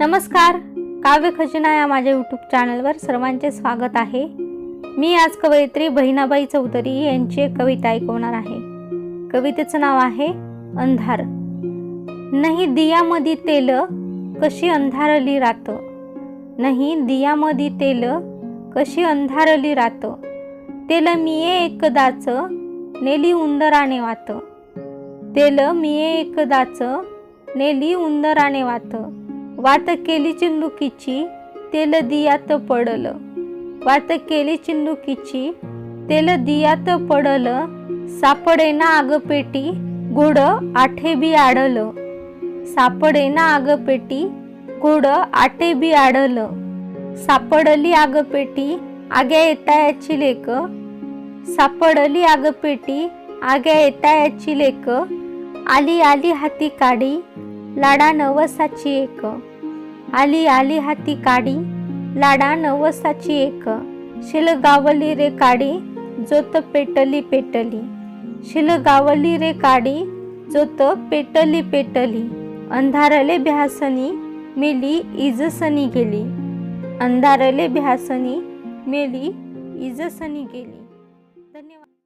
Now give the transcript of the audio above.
नमस्कार काव्य खजिना या माझ्या यूट्यूब चॅनलवर सर्वांचे स्वागत आहे. मी आज कवयित्री बहिणाबाई चौधरी यांची एक कविता ऐकवणार आहे. कवितेचं नाव आहे अंधार. नाही दियामधी तेल कशी अंधारली रात. नाही दियामधी तेल कशी अंधारली रात. तेल मिये एकदाच नेली उंदराने वात. तेल मिये एकदाच नेली उंदराने वात. वात केली चिंदुकीची तेल दियात पडल. वात केली चिंदुकीची तेल दियात पडल. सापडेना आगपेटी घोड आठे बी आडल. सापडेना आगपेटी घोड आठे बी आडल. सापडली आगपेटी आग्या येता याची लेक. सापडली आगपेटी आग्या येता याची लेक. आली आली हाती काडी लाडा नवसाची एक. आली आली हाती काडी लाडा नवसाची एक. शिल गावली रे काडी जोत पेटली पेटली. शिल गावली रे काडी जोत पेटली पेटली. अंधारले भ्यासनी मेली इजसनी गेली. अंधारले भ्यासनी मेली इजसनी गेली. धन्यवाद.